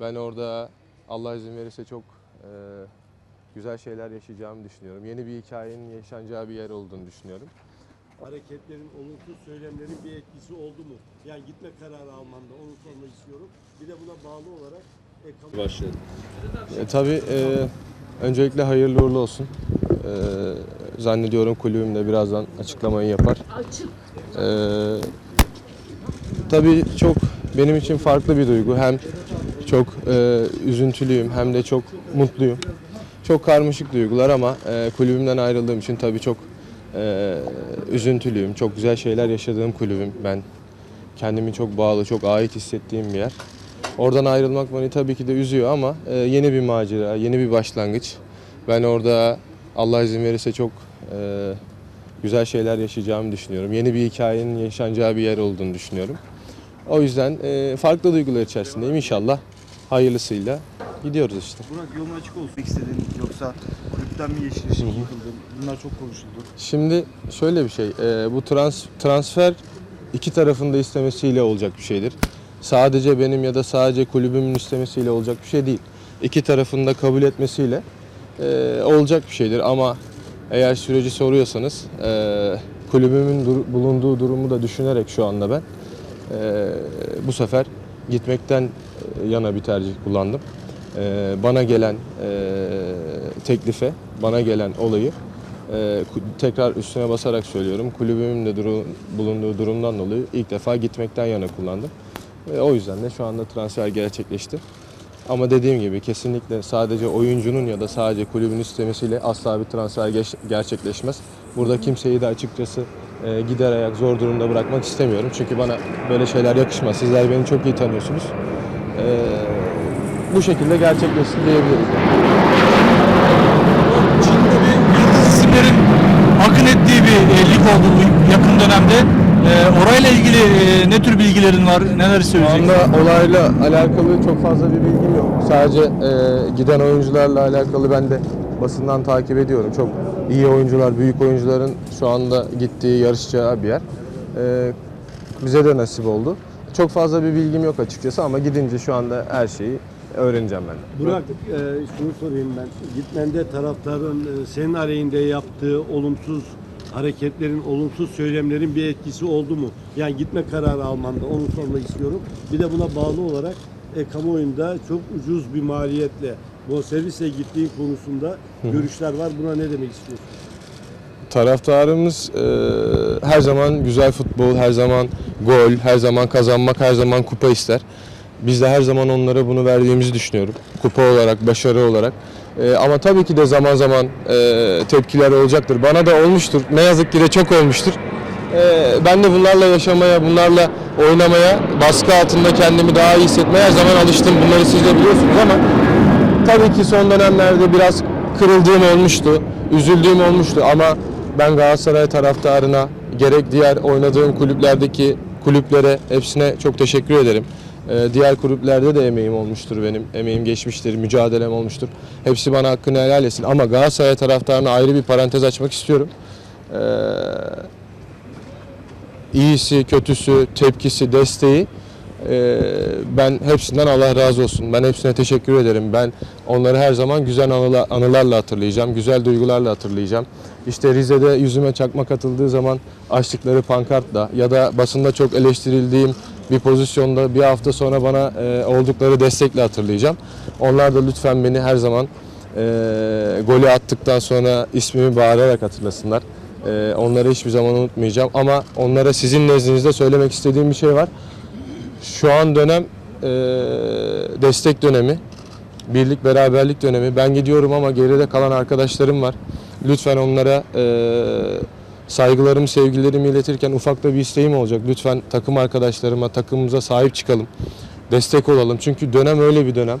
Ben orada Allah izin verirse çok e, güzel şeyler yaşayacağımı düşünüyorum. Yeni bir hikayenin yaşanacağı bir yer olduğunu düşünüyorum. hareketlerin, olumsuz söylemlerin bir etkisi oldu mu? Yani gitme kararı almanda onu sormak istiyorum. Bir de buna bağlı olarak e, başladı. E, tabii e, öncelikle hayırlı uğurlu olsun. E, zannediyorum kulübüm de birazdan açıklamayı yapar. E, tabii çok benim için farklı bir duygu. Hem çok e, üzüntülüyüm hem de çok mutluyum. Çok karmaşık duygular ama e, kulübümden ayrıldığım için tabii çok e, üzüntülüyüm. Çok güzel şeyler yaşadığım kulübüm. Ben kendimi çok bağlı, çok ait hissettiğim bir yer. Oradan ayrılmak beni tabii ki de üzüyor ama e, yeni bir macera, yeni bir başlangıç. Ben orada Allah izin verirse çok e, güzel şeyler yaşayacağımı düşünüyorum. Yeni bir hikayenin yaşanacağı bir yer olduğunu düşünüyorum. O yüzden e, farklı duygular içerisindeyim inşallah. Hayırlısıyla gidiyoruz işte. Burak yolun açık olsun istedin yoksa kulüpten mi yeşil ışık yıkıldın? Bunlar çok konuşuldu. Şimdi şöyle bir şey, e, bu trans, transfer iki tarafın da istemesiyle olacak bir şeydir. Sadece benim ya da sadece kulübümün istemesiyle olacak bir şey değil. İki tarafın da kabul etmesiyle e, olacak bir şeydir ama eğer süreci soruyorsanız e, kulübümün dur- bulunduğu durumu da düşünerek şu anda ben e, bu sefer gitmekten e, yana bir tercih kullandım. E, bana gelen e, teklife, bana gelen olayı tekrar üstüne basarak söylüyorum. Kulübümün de duru- bulunduğu durumdan dolayı ilk defa gitmekten yana kullandım. Ve o yüzden de şu anda transfer gerçekleşti. Ama dediğim gibi kesinlikle sadece oyuncunun ya da sadece kulübün istemesiyle asla bir transfer gerçekleşmez. Burada kimseyi de açıkçası e, gider ayak zor durumda bırakmak istemiyorum. Çünkü bana böyle şeyler yakışmaz. Sizler beni çok iyi tanıyorsunuz. Ee, bu şekilde gerçekleşti diyebilirim. Çin'de bir yıldız isimlerin akın ettiği bir e, lig oldu bu yakın dönemde. E, orayla ilgili e, ne tür bilgilerin var? Neler Şu söyleyeceksin? anda olayla alakalı çok fazla bir bilgim yok. Sadece e, giden oyuncularla alakalı ben de basından takip ediyorum. Çok iyi oyuncular, büyük oyuncuların şu anda gittiği, yarışacağı bir yer. E, bize de nasip oldu. Çok fazla bir bilgim yok açıkçası ama gidince şu anda her şeyi öğreneceğim ben. Burak e, şunu sorayım ben. Gitmende taraftarın e, senin aleyhinde yaptığı olumsuz hareketlerin, olumsuz söylemlerin bir etkisi oldu mu? Yani gitme kararı almanda onu sormak istiyorum. Bir de buna bağlı olarak e, kamuoyunda çok ucuz bir maliyetle bonservisle gittiğin konusunda görüşler var. Buna ne demek istiyorsun? Taraftarımız e, her zaman güzel futbol, her zaman gol, her zaman kazanmak, her zaman kupa ister. Biz de her zaman onlara bunu verdiğimizi düşünüyorum. Kupa olarak, başarı olarak. E, ama tabii ki de zaman zaman e, tepkiler olacaktır. Bana da olmuştur. Ne yazık ki de çok olmuştur. E, ben de bunlarla yaşamaya, bunlarla oynamaya, baskı altında kendimi daha iyi hissetmeye her zaman alıştım. Bunları siz de biliyorsunuz ama tabii ki son dönemlerde biraz kırıldığım olmuştu, üzüldüğüm olmuştu ama ben Galatasaray taraftarına gerek diğer oynadığım kulüplerdeki kulüplere hepsine çok teşekkür ederim. Ee, diğer kulüplerde de emeğim olmuştur benim. Emeğim geçmiştir, mücadelem olmuştur. Hepsi bana hakkını helal etsin. Ama Galatasaray taraftarına ayrı bir parantez açmak istiyorum. Ee, iyisi, kötüsü, tepkisi, desteği ee, ben hepsinden Allah razı olsun. Ben hepsine teşekkür ederim. Ben onları her zaman güzel anıla- anılarla hatırlayacağım, güzel duygularla hatırlayacağım. İşte Rize'de yüzüme çakma katıldığı zaman açtıkları pankartla ya da basında çok eleştirildiğim bir pozisyonda bir hafta sonra bana e, oldukları destekle hatırlayacağım. Onlar da lütfen beni her zaman e, golü attıktan sonra ismimi bağırarak hatırlasınlar. E, onları hiçbir zaman unutmayacağım ama onlara sizin nezdinizde söylemek istediğim bir şey var. Şu an dönem e, destek dönemi, birlik beraberlik dönemi. Ben gidiyorum ama geride kalan arkadaşlarım var. Lütfen onlara e, saygılarımı, sevgilerimi iletirken ufak da bir isteğim olacak. Lütfen takım arkadaşlarıma, takımımıza sahip çıkalım. Destek olalım. Çünkü dönem öyle bir dönem.